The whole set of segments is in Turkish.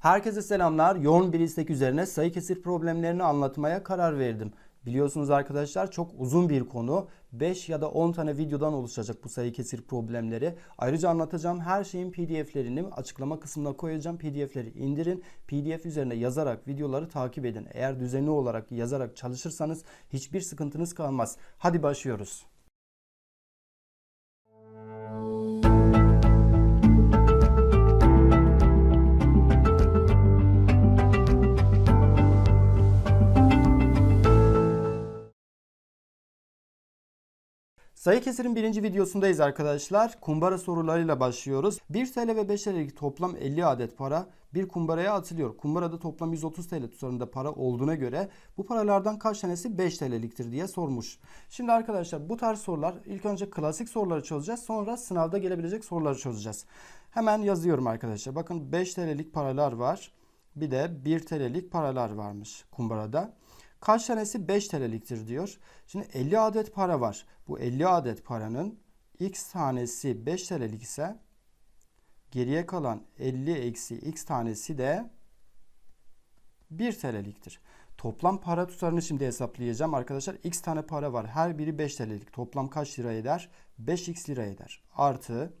Herkese selamlar. Yoğun bir istek üzerine sayı kesir problemlerini anlatmaya karar verdim. Biliyorsunuz arkadaşlar çok uzun bir konu. 5 ya da 10 tane videodan oluşacak bu sayı kesir problemleri. Ayrıca anlatacağım her şeyin pdf'lerini açıklama kısmına koyacağım. pdf'leri indirin. pdf üzerine yazarak videoları takip edin. Eğer düzenli olarak yazarak çalışırsanız hiçbir sıkıntınız kalmaz. Hadi başlıyoruz. Sayı kesirin birinci videosundayız arkadaşlar. Kumbara sorularıyla başlıyoruz. 1 TL ve 5 TL'lik toplam 50 adet para bir kumbaraya atılıyor. Kumbarada toplam 130 TL tutarında para olduğuna göre bu paralardan kaç tanesi 5 TL'liktir diye sormuş. Şimdi arkadaşlar bu tarz sorular ilk önce klasik soruları çözeceğiz. Sonra sınavda gelebilecek soruları çözeceğiz. Hemen yazıyorum arkadaşlar. Bakın 5 TL'lik paralar var. Bir de 1 TL'lik paralar varmış kumbarada. Kaç tanesi 5 TL'liktir diyor. Şimdi 50 adet para var. Bu 50 adet paranın x tanesi 5 TL'lik ise geriye kalan 50 eksi x tanesi de 1 TL'liktir. Toplam para tutarını şimdi hesaplayacağım. Arkadaşlar x tane para var. Her biri 5 TL'lik. Toplam kaç lira eder? 5x lira eder. Artı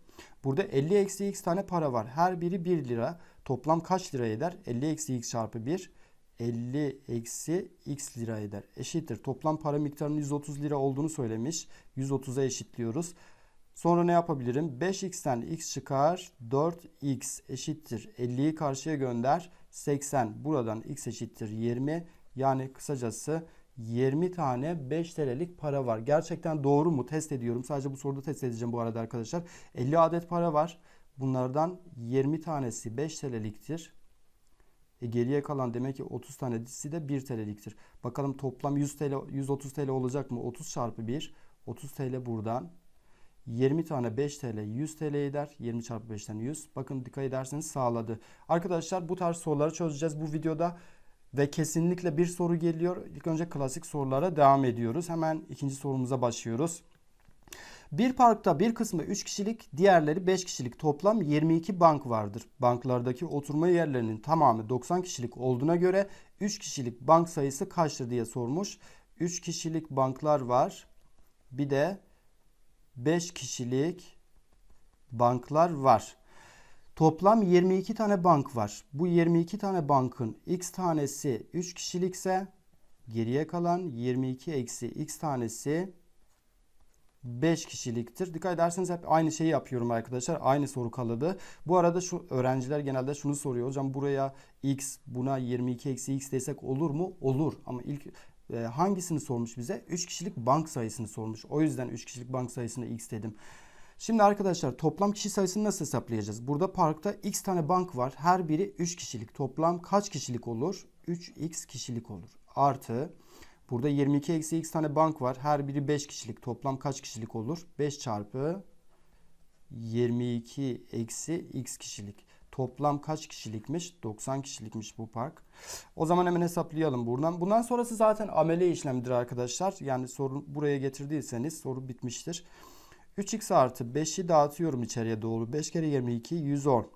burada 50 eksi x tane para var. Her biri 1 lira. Toplam kaç lira eder? 50 eksi x çarpı 1 50 eksi x lira eder. Eşittir. Toplam para miktarının 130 lira olduğunu söylemiş. 130'a eşitliyoruz. Sonra ne yapabilirim? 5x'ten x çıkar. 4x eşittir. 50'yi karşıya gönder. 80. Buradan x eşittir 20. Yani kısacası 20 tane 5 TL'lik para var. Gerçekten doğru mu? Test ediyorum. Sadece bu soruda test edeceğim bu arada arkadaşlar. 50 adet para var. Bunlardan 20 tanesi 5 TL'liktir. E geriye kalan demek ki 30 tanesi de 1 TL'liktir. Bakalım toplam 100 TL 130 TL olacak mı? 30 çarpı 1 30 TL buradan. 20 tane 5 TL 100 TL eder. 20 çarpı 5'ten 100. Bakın dikkat ederseniz sağladı. Arkadaşlar bu tarz soruları çözeceğiz bu videoda. Ve kesinlikle bir soru geliyor. İlk önce klasik sorulara devam ediyoruz. Hemen ikinci sorumuza başlıyoruz. Bir parkta bir kısmı 3 kişilik, diğerleri 5 kişilik toplam 22 bank vardır. Banklardaki oturma yerlerinin tamamı 90 kişilik olduğuna göre 3 kişilik bank sayısı kaçtır diye sormuş. 3 kişilik banklar var. Bir de 5 kişilik banklar var. Toplam 22 tane bank var. Bu 22 tane bankın x tanesi 3 kişilikse geriye kalan 22 eksi x tanesi 5 kişiliktir. Dikkat ederseniz hep aynı şeyi yapıyorum arkadaşlar. Aynı soru kalıbı. Bu arada şu öğrenciler genelde şunu soruyor. Hocam buraya x buna 22 eksi x desek olur mu? Olur. Ama ilk e, hangisini sormuş bize? 3 kişilik bank sayısını sormuş. O yüzden 3 kişilik bank sayısına x dedim. Şimdi arkadaşlar toplam kişi sayısını nasıl hesaplayacağız? Burada parkta x tane bank var. Her biri 3 kişilik. Toplam kaç kişilik olur? 3x kişilik olur. Artı Burada 22 eksi x tane bank var. Her biri 5 kişilik. Toplam kaç kişilik olur? 5 çarpı 22 eksi x kişilik. Toplam kaç kişilikmiş? 90 kişilikmiş bu park. O zaman hemen hesaplayalım buradan. Bundan sonrası zaten amele işlemdir arkadaşlar. Yani soru buraya getirdiyseniz soru bitmiştir. 3x artı 5'i dağıtıyorum içeriye doğru. 5 kere 22 110.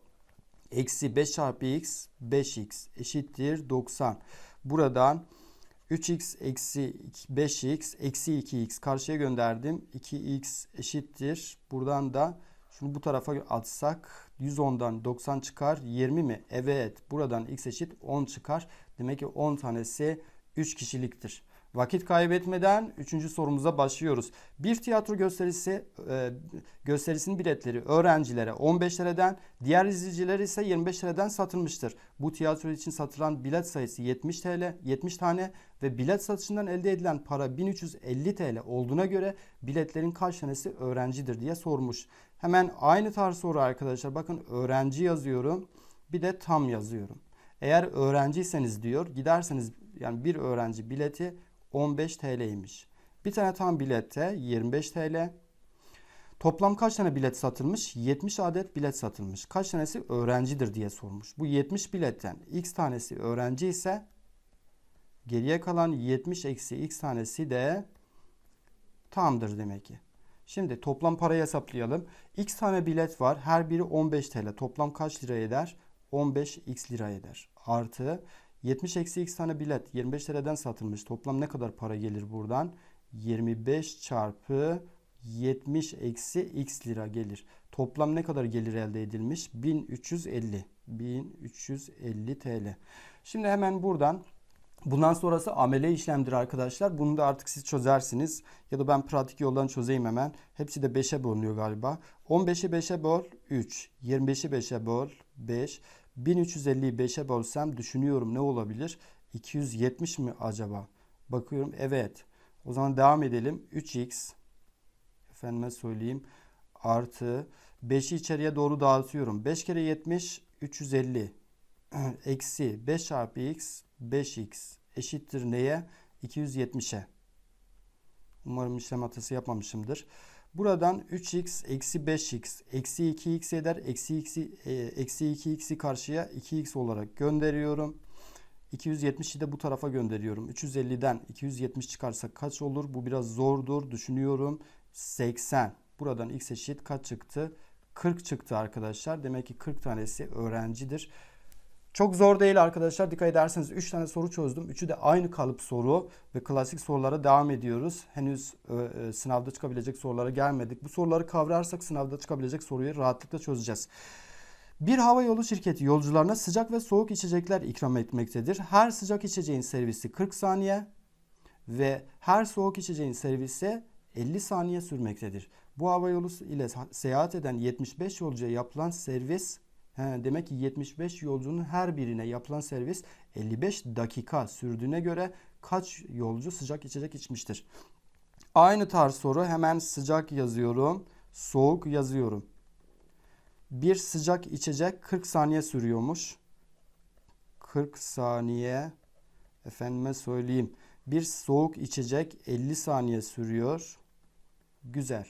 Eksi 5 çarpı x 5x eşittir 90. Buradan 3x eksi 5x eksi 2x karşıya gönderdim. 2x eşittir. Buradan da şunu bu tarafa atsak 110'dan 90 çıkar 20 mi? Evet. Buradan x eşit 10 çıkar. Demek ki 10 tanesi 3 kişiliktir. Vakit kaybetmeden 3. sorumuza başlıyoruz. Bir tiyatro gösterisi e, gösterisinin biletleri öğrencilere 15 liradan, diğer izleyicilere ise 25 liradan satılmıştır. Bu tiyatro için satılan bilet sayısı 70 TL, 70 tane ve bilet satışından elde edilen para 1350 TL olduğuna göre biletlerin kaç tanesi öğrencidir diye sormuş. Hemen aynı tarz soru arkadaşlar. Bakın öğrenci yazıyorum. Bir de tam yazıyorum. Eğer öğrenciyseniz diyor giderseniz yani bir öğrenci bileti 15 TL'ymiş. Bir tane tam bilette 25 TL. Toplam kaç tane bilet satılmış? 70 adet bilet satılmış. Kaç tanesi öğrencidir diye sormuş. Bu 70 biletten x tanesi öğrenci ise geriye kalan 70 eksi x tanesi de tamdır demek ki. Şimdi toplam parayı hesaplayalım. X tane bilet var. Her biri 15 TL. Toplam kaç lira eder? 15 x lira eder. Artı 70 eksi x tane bilet 25 liradan satılmış. Toplam ne kadar para gelir buradan? 25 çarpı 70 eksi x lira gelir. Toplam ne kadar gelir elde edilmiş? 1350. 1350 TL. Şimdi hemen buradan bundan sonrası amele işlemdir arkadaşlar. Bunu da artık siz çözersiniz. Ya da ben pratik yoldan çözeyim hemen. Hepsi de 5'e bölünüyor galiba. 15'i 5'e böl 3. 25'i 5'e böl 5. 1350'yi 5'e bölsem düşünüyorum ne olabilir? 270 mi acaba? Bakıyorum evet. O zaman devam edelim. 3x efendime söyleyeyim artı 5'i içeriye doğru dağıtıyorum. 5 kere 70 350 eksi 5 çarpı x 5x eşittir neye? 270'e. Umarım işlem hatası yapmamışımdır. Buradan 3x eksi 5x eksi 2x eder. Eksi, e, eksi 2x'i karşıya 2x olarak gönderiyorum. 270'i de bu tarafa gönderiyorum. 350'den 270 çıkarsa kaç olur? Bu biraz zordur. Düşünüyorum. 80. Buradan x eşit kaç çıktı? 40 çıktı arkadaşlar. Demek ki 40 tanesi öğrencidir. Çok zor değil arkadaşlar. Dikkat ederseniz 3 tane soru çözdüm. Üçü de aynı kalıp soru ve klasik sorulara devam ediyoruz. Henüz e, e, sınavda çıkabilecek sorulara gelmedik. Bu soruları kavrarsak sınavda çıkabilecek soruyu rahatlıkla çözeceğiz. Bir hava yolu şirketi yolcularına sıcak ve soğuk içecekler ikram etmektedir. Her sıcak içeceğin servisi 40 saniye ve her soğuk içeceğin servisi 50 saniye sürmektedir. Bu hava yolu ile seyahat eden 75 yolcuya yapılan servis He, demek ki 75 yolcunun her birine yapılan servis 55 dakika sürdüğüne göre kaç yolcu sıcak içecek içmiştir? Aynı tarz soru hemen sıcak yazıyorum, soğuk yazıyorum. Bir sıcak içecek 40 saniye sürüyormuş. 40 saniye efendime söyleyeyim. Bir soğuk içecek 50 saniye sürüyor. Güzel.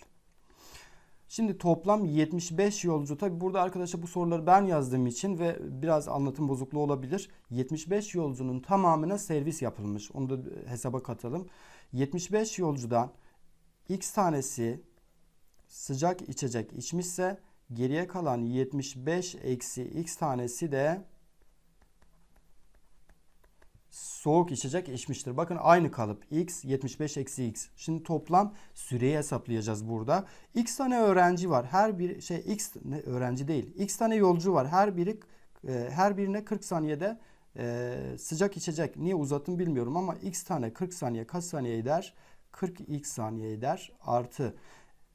Şimdi toplam 75 yolcu. Tabi burada arkadaşlar bu soruları ben yazdığım için ve biraz anlatım bozukluğu olabilir. 75 yolcunun tamamına servis yapılmış. Onu da hesaba katalım. 75 yolcudan x tanesi sıcak içecek içmişse geriye kalan 75 eksi x tanesi de soğuk içecek içmiştir. Bakın aynı kalıp x 75 eksi x. Şimdi toplam süreyi hesaplayacağız burada. X tane öğrenci var. Her bir şey x öğrenci değil. X tane yolcu var. Her biri e, her birine 40 saniyede e, sıcak içecek. Niye uzattım bilmiyorum ama x tane 40 saniye kaç saniye eder? 40 x saniye eder. Artı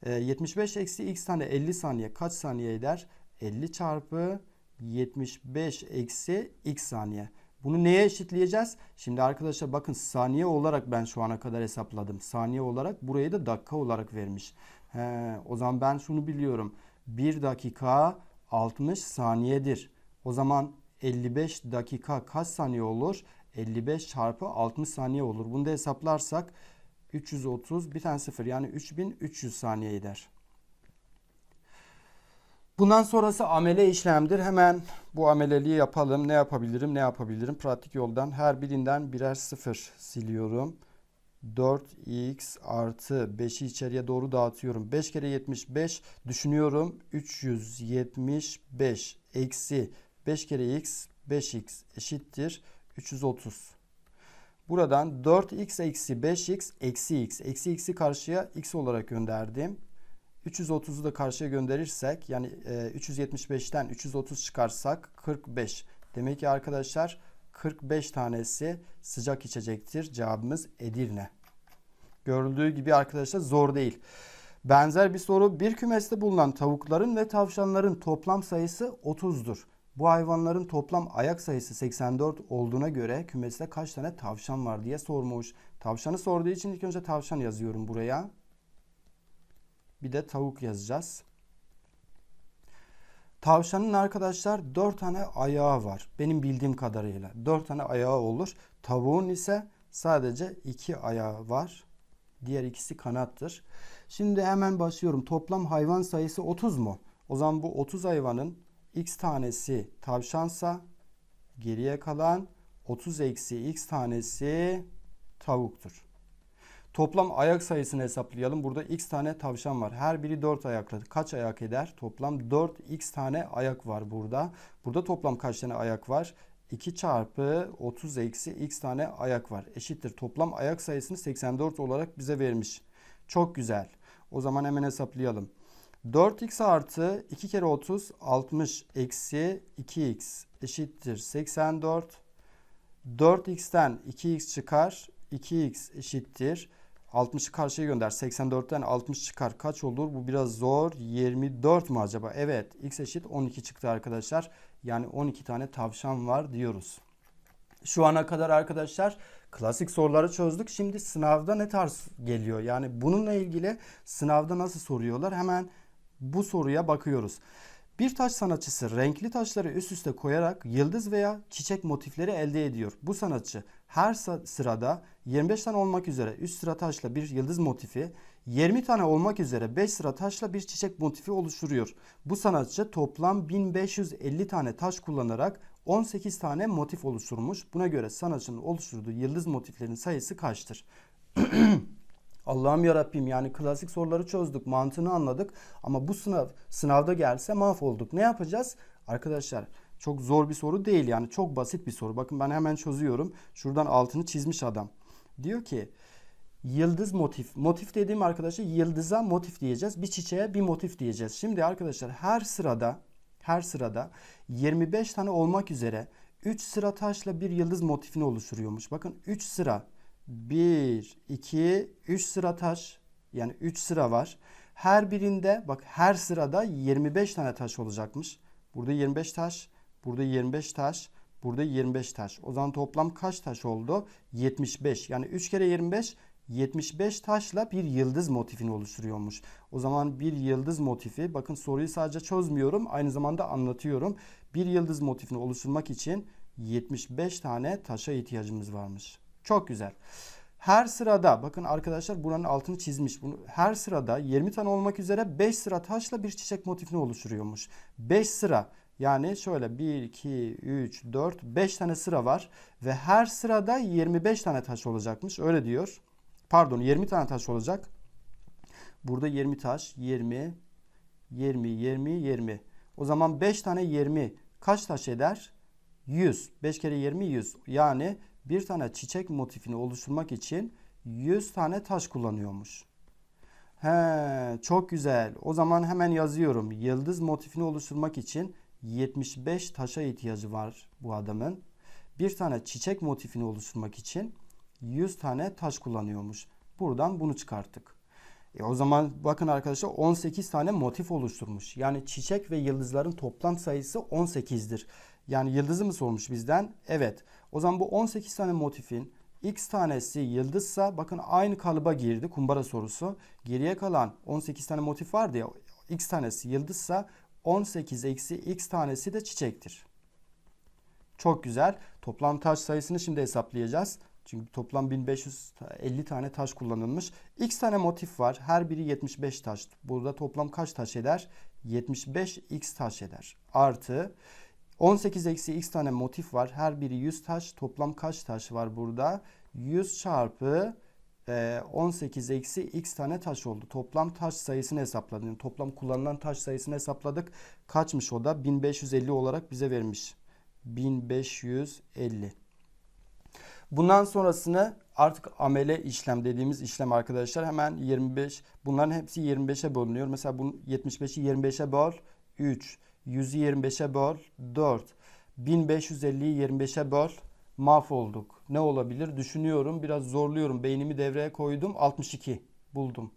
e, 75 eksi x tane 50 saniye kaç saniye eder? 50 çarpı 75 eksi x saniye. Bunu neye eşitleyeceğiz? Şimdi arkadaşlar bakın saniye olarak ben şu ana kadar hesapladım. Saniye olarak burayı da dakika olarak vermiş. He, o zaman ben şunu biliyorum. 1 dakika 60 saniyedir. O zaman 55 dakika kaç saniye olur? 55 çarpı 60 saniye olur. Bunu da hesaplarsak 330 bir tane sıfır yani 3300 saniye eder. Bundan sonrası amele işlemdir. Hemen bu ameleliği yapalım. Ne yapabilirim? Ne yapabilirim? Pratik yoldan her birinden birer sıfır siliyorum. 4x artı 5'i içeriye doğru dağıtıyorum. 5 kere 75 düşünüyorum. 375 eksi 5 kere x 5x eşittir 330. Buradan 4x eksi 5x eksi x. Eksi x'i karşıya x olarak gönderdim. 330'u da karşıya gönderirsek yani e, 375'ten 330 çıkarsak 45. Demek ki arkadaşlar 45 tanesi sıcak içecektir. Cevabımız Edirne. Görüldüğü gibi arkadaşlar zor değil. Benzer bir soru bir kümeste bulunan tavukların ve tavşanların toplam sayısı 30'dur. Bu hayvanların toplam ayak sayısı 84 olduğuna göre kümeste kaç tane tavşan var diye sormuş. Tavşanı sorduğu için ilk önce tavşan yazıyorum buraya. Bir de tavuk yazacağız. Tavşanın arkadaşlar 4 tane ayağı var. Benim bildiğim kadarıyla. 4 tane ayağı olur. Tavuğun ise sadece 2 ayağı var. Diğer ikisi kanattır. Şimdi hemen başlıyorum. Toplam hayvan sayısı 30 mu? O zaman bu 30 hayvanın x tanesi tavşansa geriye kalan 30 eksi x tanesi tavuktur. Toplam ayak sayısını hesaplayalım. Burada x tane tavşan var. Her biri 4 ayaklı. Kaç ayak eder? Toplam 4x tane ayak var burada. Burada toplam kaç tane ayak var? 2 çarpı 30 eksi x tane ayak var. Eşittir. Toplam ayak sayısını 84 olarak bize vermiş. Çok güzel. O zaman hemen hesaplayalım. 4x artı 2 kere 30 60 eksi 2x eşittir 84. 4x'ten 2x çıkar. 2x eşittir. 60'ı karşıya gönder. 84'ten 60 çıkar. Kaç olur? Bu biraz zor. 24 mu acaba? Evet. X eşit 12 çıktı arkadaşlar. Yani 12 tane tavşan var diyoruz. Şu ana kadar arkadaşlar klasik soruları çözdük. Şimdi sınavda ne tarz geliyor? Yani bununla ilgili sınavda nasıl soruyorlar? Hemen bu soruya bakıyoruz. Bir taş sanatçısı renkli taşları üst üste koyarak yıldız veya çiçek motifleri elde ediyor. Bu sanatçı her sırada 25 tane olmak üzere üst sıra taşla bir yıldız motifi, 20 tane olmak üzere 5 sıra taşla bir çiçek motifi oluşturuyor. Bu sanatçı toplam 1550 tane taş kullanarak 18 tane motif oluşturmuş. Buna göre sanatçının oluşturduğu yıldız motiflerin sayısı kaçtır? Allah'ım ya Rabbim yani klasik soruları çözdük, mantığını anladık ama bu sınav sınavda gelse mahvolduk. Ne yapacağız? Arkadaşlar çok zor bir soru değil yani çok basit bir soru. Bakın ben hemen çözüyorum. Şuradan altını çizmiş adam. Diyor ki yıldız motif. Motif dediğim arkadaşlar yıldıza motif diyeceğiz. Bir çiçeğe bir motif diyeceğiz. Şimdi arkadaşlar her sırada her sırada 25 tane olmak üzere 3 sıra taşla bir yıldız motifini oluşturuyormuş. Bakın 3 sıra 1, 2, 3 sıra taş. Yani 3 sıra var. Her birinde bak her sırada 25 tane taş olacakmış. Burada 25 taş, burada 25 taş, burada 25 taş. O zaman toplam kaç taş oldu? 75. Yani 3 kere 25 75 taşla bir yıldız motifini oluşturuyormuş. O zaman bir yıldız motifi bakın soruyu sadece çözmüyorum aynı zamanda anlatıyorum. Bir yıldız motifini oluşturmak için 75 tane taşa ihtiyacımız varmış. Çok güzel. Her sırada bakın arkadaşlar buranın altını çizmiş. Bunu her sırada 20 tane olmak üzere 5 sıra taşla bir çiçek motifini oluşturuyormuş. 5 sıra yani şöyle 1 2 3 4 5 tane sıra var ve her sırada 25 tane taş olacakmış. Öyle diyor. Pardon 20 tane taş olacak. Burada 20 taş 20 20 20 20. O zaman 5 tane 20 kaç taş eder? 100. 5 kere 20 100. Yani bir tane çiçek motifini oluşturmak için 100 tane taş kullanıyormuş. He, çok güzel. O zaman hemen yazıyorum. Yıldız motifini oluşturmak için 75 taşa ihtiyacı var bu adamın. Bir tane çiçek motifini oluşturmak için 100 tane taş kullanıyormuş. Buradan bunu çıkarttık. E o zaman bakın arkadaşlar 18 tane motif oluşturmuş. Yani çiçek ve yıldızların toplam sayısı 18'dir. Yani yıldızı mı sormuş bizden? Evet. O zaman bu 18 tane motifin x tanesi yıldızsa bakın aynı kalıba girdi kumbara sorusu. Geriye kalan 18 tane motif vardı ya x tanesi yıldızsa 18 eksi x tanesi de çiçektir. Çok güzel. Toplam taş sayısını şimdi hesaplayacağız. Çünkü toplam 1550 tane taş kullanılmış. X tane motif var. Her biri 75 taş. Burada toplam kaç taş eder? 75 x taş eder. Artı 18 eksi x tane motif var. Her biri 100 taş. Toplam kaç taş var burada? 100 çarpı 18 e, eksi x tane taş oldu. Toplam taş sayısını hesapladık. Yani toplam kullanılan taş sayısını hesapladık. Kaçmış o da? 1550 olarak bize vermiş. 1550. Bundan sonrasını artık amele işlem dediğimiz işlem arkadaşlar hemen 25 bunların hepsi 25'e bölünüyor. Mesela bunu 75'i 25'e böl 3. 100'ü 25'e böl 4. 1550'yi 25'e böl mahvolduk. Ne olabilir? Düşünüyorum. Biraz zorluyorum. Beynimi devreye koydum. 62 buldum.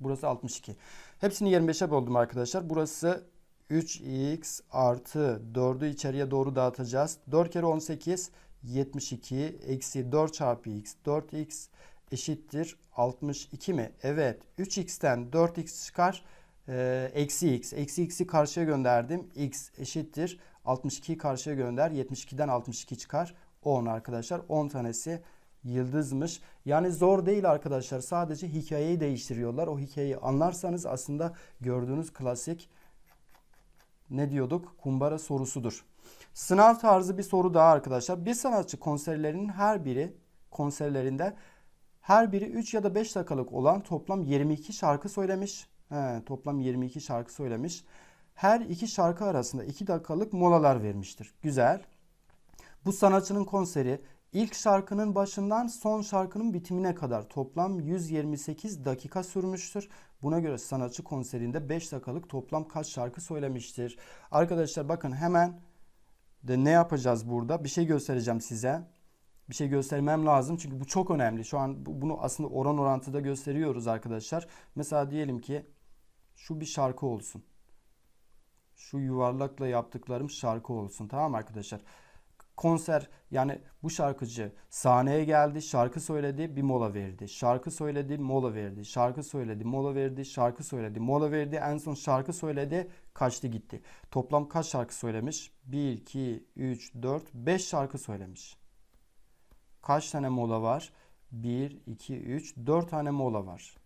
Burası 62. Hepsini 25'e böldüm arkadaşlar. Burası 3x artı 4'ü içeriye doğru dağıtacağız. 4 kere 18 72 eksi 4 çarpı x 4x eşittir 62 mi? Evet 3x'ten 4x çıkar e, eksi x. Eksi x'i karşıya gönderdim. x eşittir 62'yi karşıya gönder. 72'den 62 çıkar. 10 arkadaşlar. 10 tanesi yıldızmış. Yani zor değil arkadaşlar. Sadece hikayeyi değiştiriyorlar. O hikayeyi anlarsanız aslında gördüğünüz klasik ne diyorduk? Kumbara sorusudur. Sınav tarzı bir soru daha arkadaşlar. Bir sanatçı konserlerinin her biri konserlerinde Her biri 3 ya da 5 dakikalık olan toplam 22 şarkı söylemiş. He, toplam 22 şarkı söylemiş. Her iki şarkı arasında 2 dakikalık molalar vermiştir. Güzel. Bu sanatçının konseri ilk şarkının başından son şarkının bitimine kadar toplam 128 dakika sürmüştür. Buna göre sanatçı konserinde 5 dakikalık toplam kaç şarkı söylemiştir? Arkadaşlar bakın hemen de ne yapacağız burada? Bir şey göstereceğim size. Bir şey göstermem lazım çünkü bu çok önemli. Şu an bu- bunu aslında oran orantıda gösteriyoruz arkadaşlar. Mesela diyelim ki şu bir şarkı olsun. Şu yuvarlakla yaptıklarım şarkı olsun. Tamam arkadaşlar? Konser yani bu şarkıcı sahneye geldi, şarkı söyledi, bir mola verdi. Şarkı söyledi, mola verdi. Şarkı söyledi, mola verdi. Şarkı söyledi, mola verdi. En son şarkı söyledi, kaçtı gitti. Toplam kaç şarkı söylemiş? 1, 2, 3, 4, 5 şarkı söylemiş. Kaç tane mola var? 1, 2, 3, 4 tane mola var.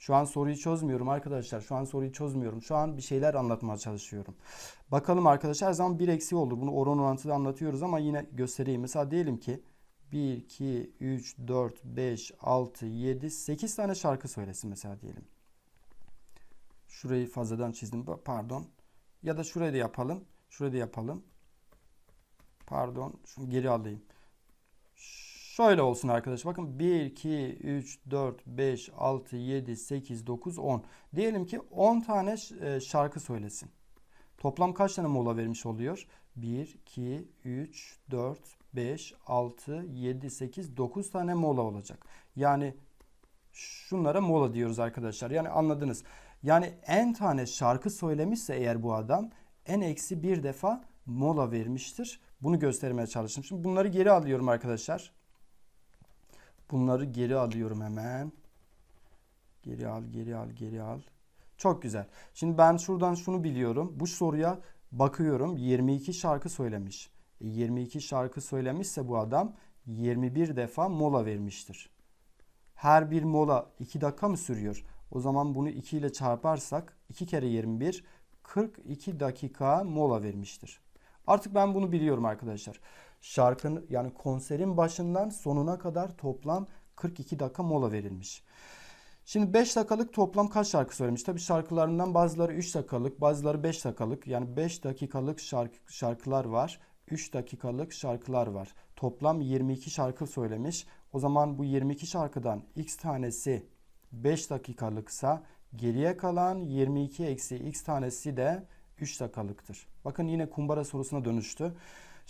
Şu an soruyu çözmüyorum arkadaşlar. Şu an soruyu çözmüyorum. Şu an bir şeyler anlatmaya çalışıyorum. Bakalım arkadaşlar her zaman bir eksiği olur. Bunu oran orantıda anlatıyoruz ama yine göstereyim. Mesela diyelim ki 1, 2, 3, 4, 5, 6, 7, 8 tane şarkı söylesin mesela diyelim. Şurayı fazladan çizdim. Pa- Pardon. Ya da şurayı da yapalım. Şurayı da yapalım. Pardon. Şunu geri alayım. Şöyle olsun arkadaşlar. Bakın 1, 2, 3, 4, 5, 6, 7, 8, 9, 10. Diyelim ki 10 tane e, şarkı söylesin. Toplam kaç tane mola vermiş oluyor? 1, 2, 3, 4, 5, 6, 7, 8, 9 tane mola olacak. Yani şunlara mola diyoruz arkadaşlar. Yani anladınız. Yani en tane şarkı söylemişse eğer bu adam en eksi bir defa mola vermiştir. Bunu göstermeye çalıştım. Şimdi bunları geri alıyorum arkadaşlar. Bunları geri alıyorum hemen. Geri al, geri al, geri al. Çok güzel. Şimdi ben şuradan şunu biliyorum. Bu soruya bakıyorum. 22 şarkı söylemiş. E, 22 şarkı söylemişse bu adam 21 defa mola vermiştir. Her bir mola 2 dakika mı sürüyor? O zaman bunu 2 ile çarparsak 2 kere 21 42 dakika mola vermiştir. Artık ben bunu biliyorum arkadaşlar. Şarkının yani konserin başından sonuna kadar toplam 42 dakika mola verilmiş. Şimdi 5 dakikalık toplam kaç şarkı söylemiş? Tabii şarkılarından bazıları 3 dakikalık, bazıları 5 dakikalık. Yani 5 dakikalık şarkı, şarkılar var. 3 dakikalık şarkılar var. Toplam 22 şarkı söylemiş. O zaman bu 22 şarkıdan x tanesi 5 dakikalıksa geriye kalan 22 eksi x tanesi de 3 dakikalıktır. Bakın yine kumbara sorusuna dönüştü.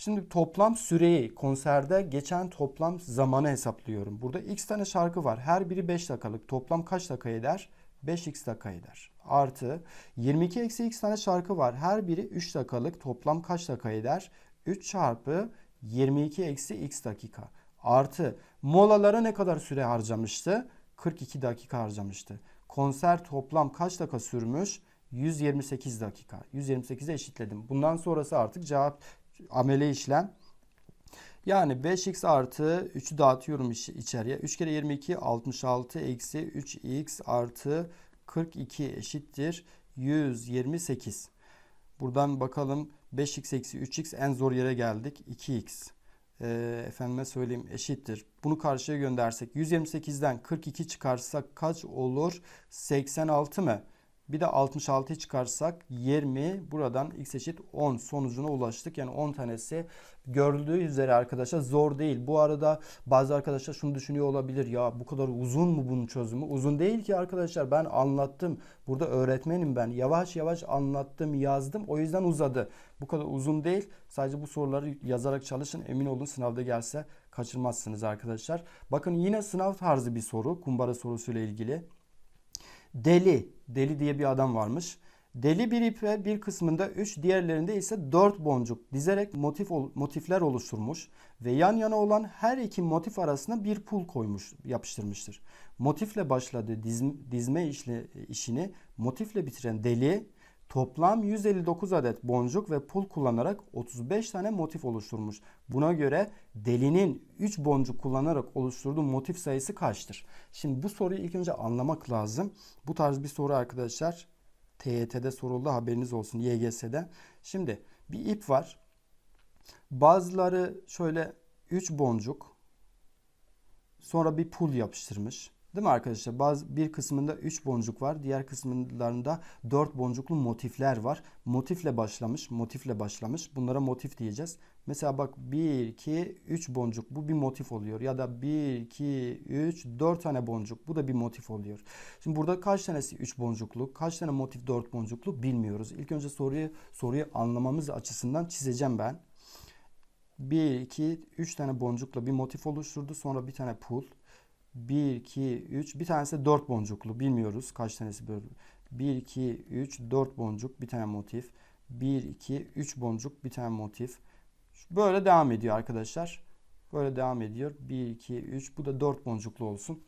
Şimdi toplam süreyi konserde geçen toplam zamanı hesaplıyorum. Burada x tane şarkı var. Her biri 5 dakikalık. Toplam kaç dakika eder? 5x dakika eder. Artı 22 eksi x tane şarkı var. Her biri 3 dakikalık. Toplam kaç dakika eder? 3 çarpı 22 eksi x dakika. Artı molalara ne kadar süre harcamıştı? 42 dakika harcamıştı. Konser toplam kaç dakika sürmüş? 128 dakika. 128'e eşitledim. Bundan sonrası artık cevap amele işlem. Yani 5x artı 3'ü dağıtıyorum iç- içeriye. 3 kere 22 66 eksi 3x artı 42 eşittir 128. Buradan bakalım 5x eksi 3x en zor yere geldik. 2x. Ee, efendime söyleyeyim eşittir. Bunu karşıya göndersek 128'den 42 çıkarsak kaç olur? 86 mı? Bir de 66'yı çıkarsak 20 buradan x eşit 10 sonucuna ulaştık. Yani 10 tanesi görüldüğü üzere arkadaşlar zor değil. Bu arada bazı arkadaşlar şunu düşünüyor olabilir. Ya bu kadar uzun mu bunun çözümü? Uzun değil ki arkadaşlar. Ben anlattım. Burada öğretmenim ben. Yavaş yavaş anlattım, yazdım. O yüzden uzadı. Bu kadar uzun değil. Sadece bu soruları yazarak çalışın. Emin olun sınavda gelse kaçırmazsınız arkadaşlar. Bakın yine sınav tarzı bir soru. Kumbara sorusuyla ilgili. Deli, deli diye bir adam varmış. Deli bir ipe bir kısmında 3, diğerlerinde ise 4 boncuk dizerek motif motifler oluşturmuş ve yan yana olan her iki motif arasına bir pul koymuş, yapıştırmıştır. Motifle başladığı dizm- dizme işle, işini motifle bitiren deli toplam 159 adet boncuk ve pul kullanarak 35 tane motif oluşturmuş. Buna göre delinin 3 boncuk kullanarak oluşturduğu motif sayısı kaçtır? Şimdi bu soruyu ilk önce anlamak lazım. Bu tarz bir soru arkadaşlar TYT'de soruldu haberiniz olsun YGS'de. Şimdi bir ip var. Bazıları şöyle 3 boncuk Sonra bir pul yapıştırmış. Değil mi arkadaşlar? Bazı bir kısmında 3 boncuk var. Diğer kısımlarında 4 boncuklu motifler var. Motifle başlamış. Motifle başlamış. Bunlara motif diyeceğiz. Mesela bak 1, 2, 3 boncuk. Bu bir motif oluyor. Ya da 1, 2, 3, 4 tane boncuk. Bu da bir motif oluyor. Şimdi burada kaç tanesi 3 boncuklu? Kaç tane motif 4 boncuklu? Bilmiyoruz. İlk önce soruyu soruyu anlamamız açısından çizeceğim ben. 1, 2, 3 tane boncukla bir motif oluşturdu. Sonra bir tane pul. 1, 2, 3. Bir tanesi de 4 boncuklu. Bilmiyoruz kaç tanesi böyle. 1, 2, 3, 4 boncuk. Bir tane motif. 1, 2, 3 boncuk. Bir tane motif. Böyle devam ediyor arkadaşlar. Böyle devam ediyor. 1, 2, 3. Bu da 4 boncuklu olsun.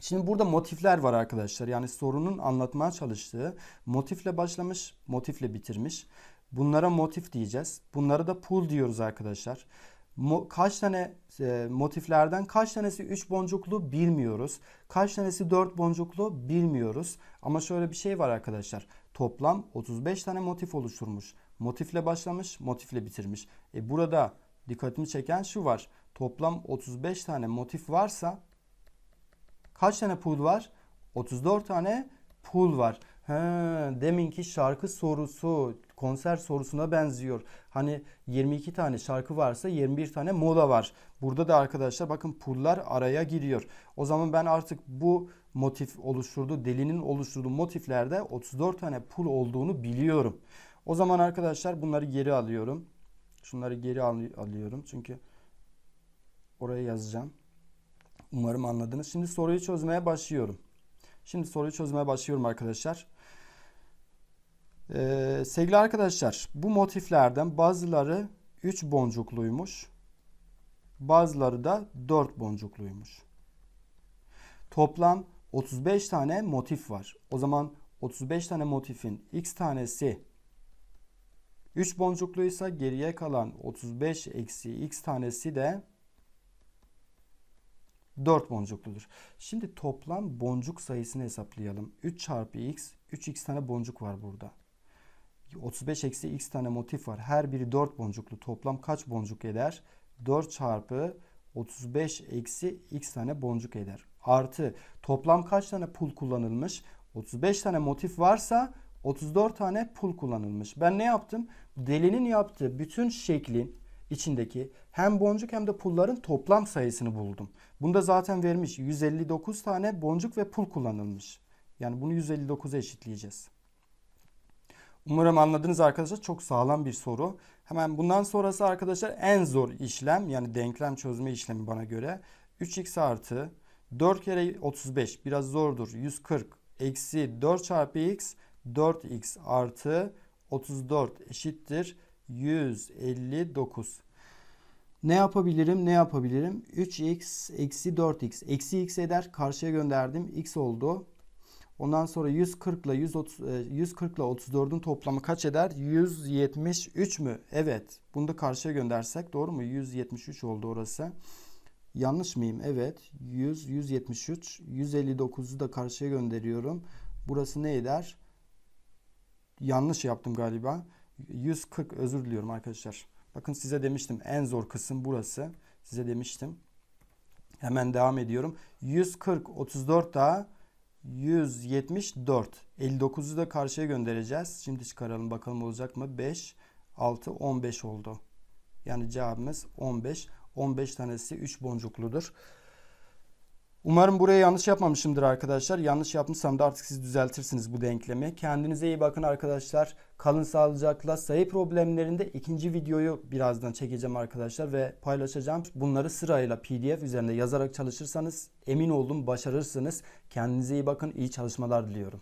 Şimdi burada motifler var arkadaşlar. Yani sorunun anlatmaya çalıştığı motifle başlamış, motifle bitirmiş. Bunlara motif diyeceğiz. Bunlara da pul diyoruz arkadaşlar. Mo- kaç tane e, motiflerden kaç tanesi 3 boncuklu bilmiyoruz. Kaç tanesi 4 boncuklu bilmiyoruz. Ama şöyle bir şey var arkadaşlar. Toplam 35 tane motif oluşturmuş. Motifle başlamış, motifle bitirmiş. E burada dikkatimi çeken şu var. Toplam 35 tane motif varsa kaç tane pul var? 34 tane pul var. He, deminki şarkı sorusu konser sorusuna benziyor. Hani 22 tane şarkı varsa 21 tane mola var. Burada da arkadaşlar bakın pullar araya giriyor. O zaman ben artık bu motif oluşturduğu, delinin oluşturduğu motiflerde 34 tane pul olduğunu biliyorum. O zaman arkadaşlar bunları geri alıyorum. Şunları geri al- alıyorum çünkü oraya yazacağım. Umarım anladınız. Şimdi soruyu çözmeye başlıyorum. Şimdi soruyu çözmeye başlıyorum arkadaşlar. Ee, sevgili arkadaşlar bu motiflerden bazıları 3 boncukluymuş. Bazıları da 4 boncukluymuş. Toplam 35 tane motif var. O zaman 35 tane motifin x tanesi 3 boncukluysa geriye kalan 35 eksi x tanesi de 4 boncukludur. Şimdi toplam boncuk sayısını hesaplayalım. 3 çarpı x, 3x tane boncuk var burada. 35 eksi x tane motif var. Her biri 4 boncuklu. Toplam kaç boncuk eder? 4 çarpı 35 eksi x tane boncuk eder. Artı toplam kaç tane pul kullanılmış? 35 tane motif varsa 34 tane pul kullanılmış. Ben ne yaptım? Delinin yaptığı bütün şeklin içindeki hem boncuk hem de pulların toplam sayısını buldum. Bunda zaten vermiş 159 tane boncuk ve pul kullanılmış. Yani bunu 159'a eşitleyeceğiz. Umarım anladınız arkadaşlar. Çok sağlam bir soru. Hemen bundan sonrası arkadaşlar en zor işlem yani denklem çözme işlemi bana göre. 3x artı 4 kere 35 biraz zordur. 140 eksi 4 çarpı x 4x artı 34 eşittir 159. Ne yapabilirim? Ne yapabilirim? 3x eksi 4x. Eksi x eder. Karşıya gönderdim. x oldu. Ondan sonra 140 ile 130, 140 ile 34'ün toplamı kaç eder? 173 mü? Evet. Bunu da karşıya göndersek doğru mu? 173 oldu orası. Yanlış mıyım? Evet. 100, 173. 159'u da karşıya gönderiyorum. Burası ne eder? Yanlış yaptım galiba. 140 özür diliyorum arkadaşlar. Bakın size demiştim en zor kısım burası. Size demiştim. Hemen devam ediyorum. 140 34 daha 174. 59'u da karşıya göndereceğiz. Şimdi çıkaralım bakalım olacak mı? 5 6 15 oldu. Yani cevabımız 15. 15 tanesi 3 boncukludur. Umarım buraya yanlış yapmamışımdır arkadaşlar. Yanlış yapmışsam da artık siz düzeltirsiniz bu denklemi. Kendinize iyi bakın arkadaşlar. Kalın sağlıcakla. Sayı problemlerinde ikinci videoyu birazdan çekeceğim arkadaşlar ve paylaşacağım. Bunları sırayla PDF üzerinde yazarak çalışırsanız emin oldum başarırsınız. Kendinize iyi bakın. İyi çalışmalar diliyorum.